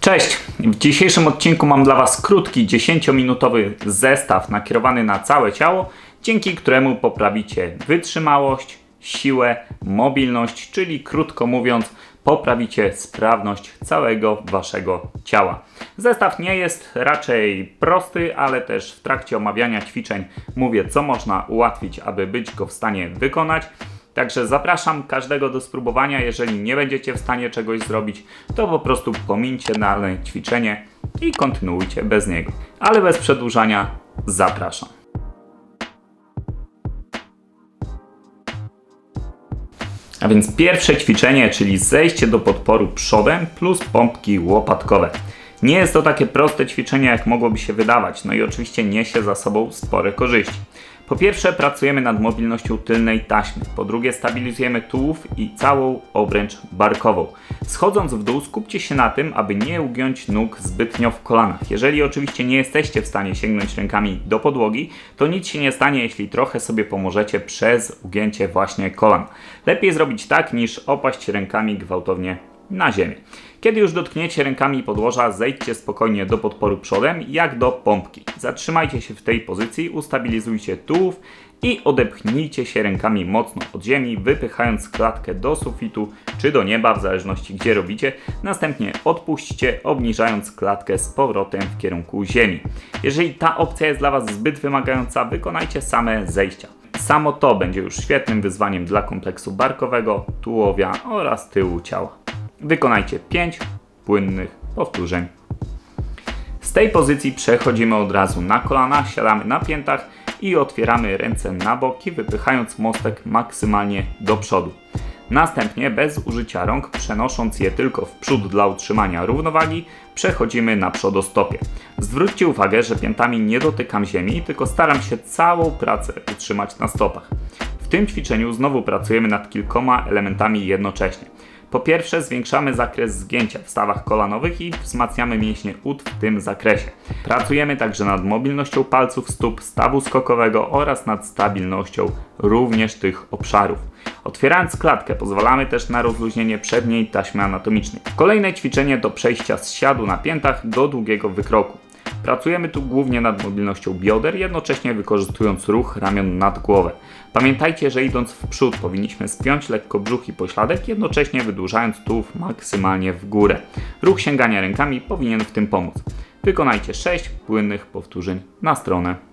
Cześć! W dzisiejszym odcinku mam dla Was krótki 10-minutowy zestaw nakierowany na całe ciało, dzięki któremu poprawicie wytrzymałość, siłę, mobilność, czyli krótko mówiąc, poprawicie sprawność całego Waszego ciała. Zestaw nie jest raczej prosty, ale też w trakcie omawiania ćwiczeń mówię, co można ułatwić, aby być go w stanie wykonać. Także zapraszam każdego do spróbowania. Jeżeli nie będziecie w stanie czegoś zrobić, to po prostu pomińcie dane ćwiczenie i kontynuujcie bez niego. Ale bez przedłużania zapraszam. A więc pierwsze ćwiczenie, czyli zejście do podporu przodem plus pompki łopatkowe. Nie jest to takie proste ćwiczenie, jak mogłoby się wydawać, no i oczywiście niesie za sobą spore korzyści. Po pierwsze, pracujemy nad mobilnością tylnej taśmy. Po drugie, stabilizujemy tułów i całą obręcz barkową. Schodząc w dół, skupcie się na tym, aby nie ugiąć nóg zbytnio w kolanach. Jeżeli oczywiście nie jesteście w stanie sięgnąć rękami do podłogi, to nic się nie stanie, jeśli trochę sobie pomożecie przez ugięcie właśnie kolan. Lepiej zrobić tak, niż opaść rękami gwałtownie na ziemię. Kiedy już dotkniecie rękami podłoża, zejdźcie spokojnie do podporu przodem, jak do pompki. Zatrzymajcie się w tej pozycji, ustabilizujcie tułów i odepchnijcie się rękami mocno od ziemi, wypychając klatkę do sufitu czy do nieba, w zależności gdzie robicie. Następnie odpuśćcie, obniżając klatkę z powrotem w kierunku ziemi. Jeżeli ta opcja jest dla Was zbyt wymagająca, wykonajcie same zejścia. Samo to będzie już świetnym wyzwaniem dla kompleksu barkowego, tułowia oraz tyłu ciała. Wykonajcie 5 płynnych powtórzeń. Z tej pozycji przechodzimy od razu na kolana, siadamy na piętach i otwieramy ręce na boki, wypychając mostek maksymalnie do przodu. Następnie bez użycia rąk, przenosząc je tylko w przód dla utrzymania równowagi, przechodzimy na przodostopie. Zwróćcie uwagę, że piętami nie dotykam ziemi, tylko staram się całą pracę utrzymać na stopach. W tym ćwiczeniu znowu pracujemy nad kilkoma elementami jednocześnie. Po pierwsze, zwiększamy zakres zgięcia w stawach kolanowych i wzmacniamy mięśnie ud w tym zakresie. Pracujemy także nad mobilnością palców stóp stawu skokowego oraz nad stabilnością również tych obszarów. Otwierając klatkę pozwalamy też na rozluźnienie przedniej taśmy anatomicznej. Kolejne ćwiczenie to przejścia z siadu na piętach do długiego wykroku. Pracujemy tu głównie nad mobilnością bioder, jednocześnie wykorzystując ruch ramion nad głowę. Pamiętajcie, że idąc w przód powinniśmy spiąć lekko brzuch i pośladek, jednocześnie wydłużając tułów maksymalnie w górę. Ruch sięgania rękami powinien w tym pomóc. Wykonajcie 6 płynnych powtórzeń na stronę.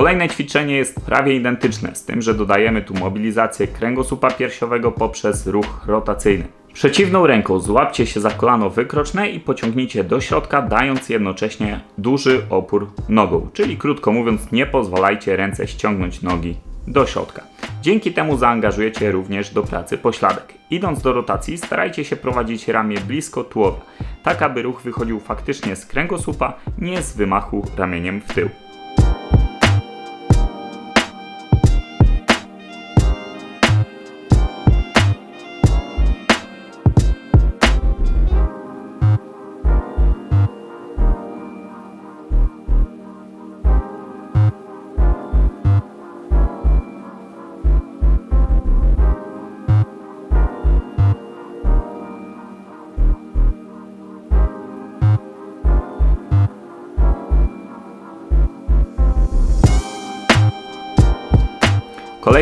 Kolejne ćwiczenie jest prawie identyczne, z tym, że dodajemy tu mobilizację kręgosłupa piersiowego poprzez ruch rotacyjny. Przeciwną ręką złapcie się za kolano wykroczne i pociągnijcie do środka, dając jednocześnie duży opór nogą. Czyli krótko mówiąc, nie pozwalajcie ręce ściągnąć nogi do środka. Dzięki temu zaangażujecie również do pracy pośladek. Idąc do rotacji, starajcie się prowadzić ramię blisko tułowia, tak aby ruch wychodził faktycznie z kręgosłupa, nie z wymachu ramieniem w tył.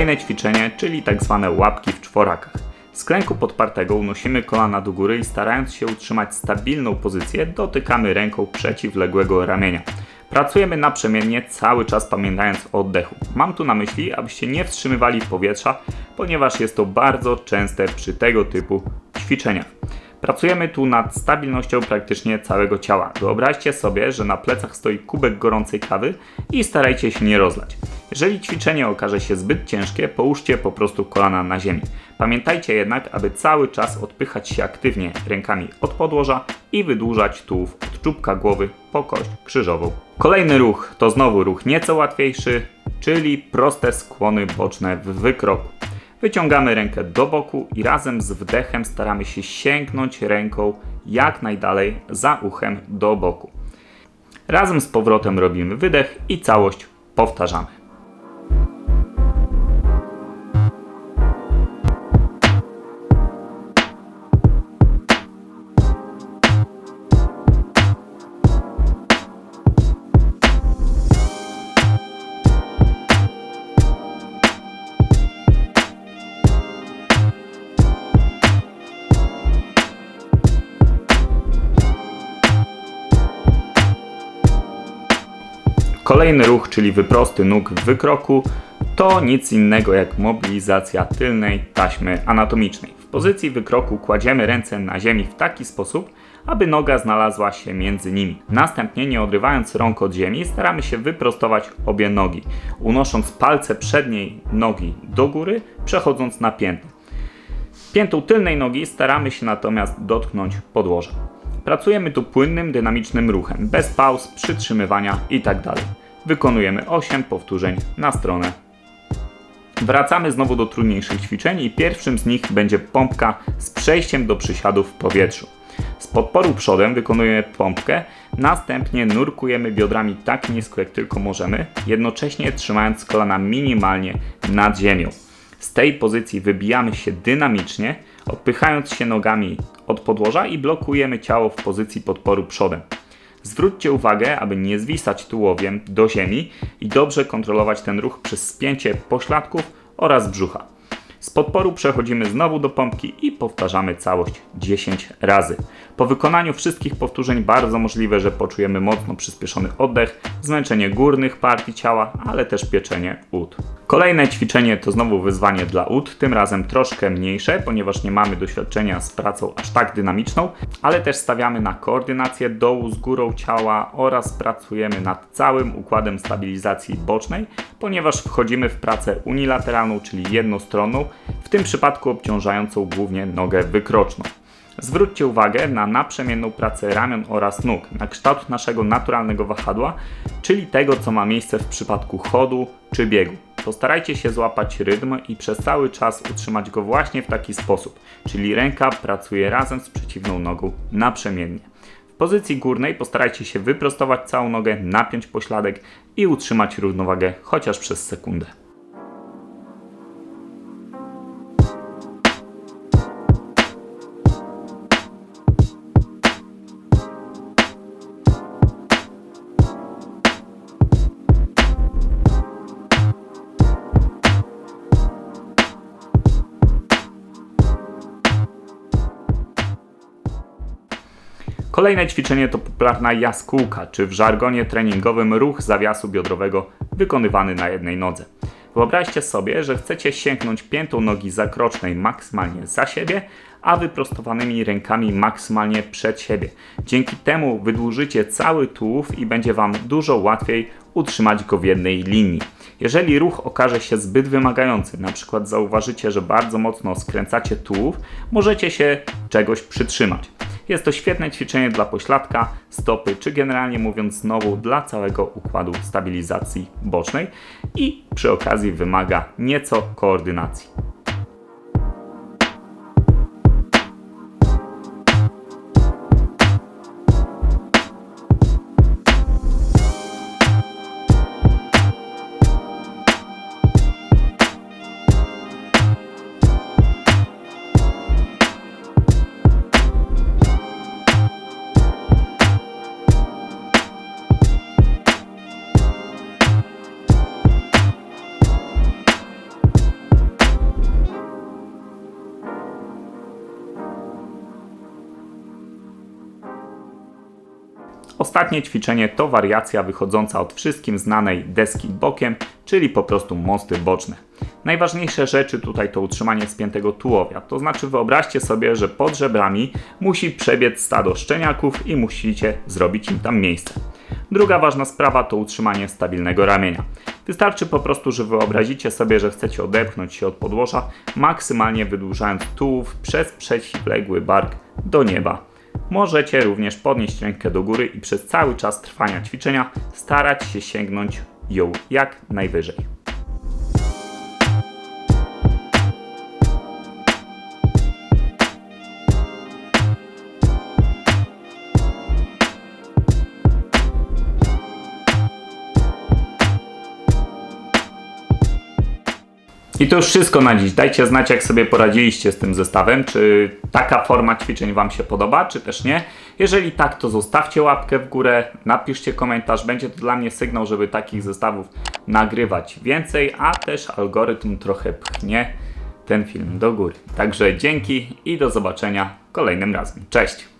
Kolejne ćwiczenie, czyli tak zwane łapki w czworakach. Z klęku podpartego unosimy kolana do góry i starając się utrzymać stabilną pozycję, dotykamy ręką przeciwległego ramienia. Pracujemy naprzemiennie, cały czas pamiętając o oddechu. Mam tu na myśli, abyście nie wstrzymywali powietrza, ponieważ jest to bardzo częste przy tego typu ćwiczeniach. Pracujemy tu nad stabilnością praktycznie całego ciała. Wyobraźcie sobie, że na plecach stoi kubek gorącej kawy i starajcie się nie rozlać. Jeżeli ćwiczenie okaże się zbyt ciężkie, połóżcie po prostu kolana na ziemi. Pamiętajcie jednak, aby cały czas odpychać się aktywnie rękami od podłoża i wydłużać tułów od czubka głowy po kość krzyżową. Kolejny ruch to znowu ruch nieco łatwiejszy, czyli proste skłony boczne w wykroku. Wyciągamy rękę do boku i razem z wdechem staramy się sięgnąć ręką jak najdalej za uchem do boku. Razem z powrotem robimy wydech i całość powtarzamy. Kolejny ruch, czyli wyprosty nóg w wykroku, to nic innego jak mobilizacja tylnej taśmy anatomicznej. W pozycji wykroku kładziemy ręce na ziemi w taki sposób, aby noga znalazła się między nimi. Następnie, nie odrywając rąk od ziemi, staramy się wyprostować obie nogi, unosząc palce przedniej nogi do góry, przechodząc na piętę. Piętą tylnej nogi staramy się natomiast dotknąć podłoża. Pracujemy tu płynnym, dynamicznym ruchem, bez pauz, przytrzymywania itd. Wykonujemy 8 powtórzeń na stronę. Wracamy znowu do trudniejszych ćwiczeń i pierwszym z nich będzie pompka z przejściem do przysiadów w powietrzu. Z podporu przodem wykonujemy pompkę, następnie nurkujemy biodrami tak nisko jak tylko możemy, jednocześnie trzymając kolana minimalnie nad ziemią. Z tej pozycji wybijamy się dynamicznie, odpychając się nogami od podłoża i blokujemy ciało w pozycji podporu przodem. Zwróćcie uwagę, aby nie zwisać tułowiem do ziemi i dobrze kontrolować ten ruch przez spięcie pośladków oraz brzucha. Z podporu przechodzimy znowu do pompki i powtarzamy całość 10 razy. Po wykonaniu wszystkich powtórzeń bardzo możliwe, że poczujemy mocno przyspieszony oddech, zmęczenie górnych partii ciała, ale też pieczenie ud. Kolejne ćwiczenie to znowu wyzwanie dla ud, tym razem troszkę mniejsze, ponieważ nie mamy doświadczenia z pracą aż tak dynamiczną, ale też stawiamy na koordynację dołu z górą ciała oraz pracujemy nad całym układem stabilizacji bocznej, ponieważ wchodzimy w pracę unilateralną, czyli jednostronną, w tym przypadku obciążającą głównie nogę wykroczną. Zwróćcie uwagę na naprzemienną pracę ramion oraz nóg, na kształt naszego naturalnego wahadła, czyli tego, co ma miejsce w przypadku chodu czy biegu. Postarajcie się złapać rytm i przez cały czas utrzymać go właśnie w taki sposób, czyli ręka pracuje razem z przeciwną nogą naprzemiennie. W pozycji górnej postarajcie się wyprostować całą nogę, napiąć pośladek i utrzymać równowagę chociaż przez sekundę. Kolejne ćwiczenie to popularna jaskółka, czy w żargonie treningowym ruch zawiasu biodrowego wykonywany na jednej nodze. Wyobraźcie sobie, że chcecie sięgnąć piętą nogi zakrocznej maksymalnie za siebie, a wyprostowanymi rękami maksymalnie przed siebie. Dzięki temu wydłużycie cały tułów i będzie Wam dużo łatwiej utrzymać go w jednej linii. Jeżeli ruch okaże się zbyt wymagający, na przykład zauważycie, że bardzo mocno skręcacie tułów, możecie się czegoś przytrzymać. Jest to świetne ćwiczenie dla pośladka, stopy, czy generalnie mówiąc znowu dla całego układu stabilizacji bocznej i przy okazji wymaga nieco koordynacji. Ostatnie ćwiczenie to wariacja wychodząca od wszystkim znanej deski bokiem, czyli po prostu mosty boczne. Najważniejsze rzeczy tutaj to utrzymanie spiętego tułowia, to znaczy wyobraźcie sobie, że pod żebrami musi przebiec stado szczeniaków i musicie zrobić im tam miejsce. Druga ważna sprawa to utrzymanie stabilnego ramienia. Wystarczy po prostu, że wyobrazicie sobie, że chcecie odepchnąć się od podłoża, maksymalnie wydłużając tułów przez przeciwległy bark do nieba. Możecie również podnieść rękę do góry i przez cały czas trwania ćwiczenia starać się sięgnąć ją jak najwyżej. I to już wszystko na dziś. Dajcie znać, jak sobie poradziliście z tym zestawem. Czy taka forma ćwiczeń Wam się podoba, czy też nie. Jeżeli tak, to zostawcie łapkę w górę, napiszcie komentarz. Będzie to dla mnie sygnał, żeby takich zestawów nagrywać więcej, a też algorytm trochę pchnie ten film do góry. Także dzięki i do zobaczenia kolejnym razem. Cześć!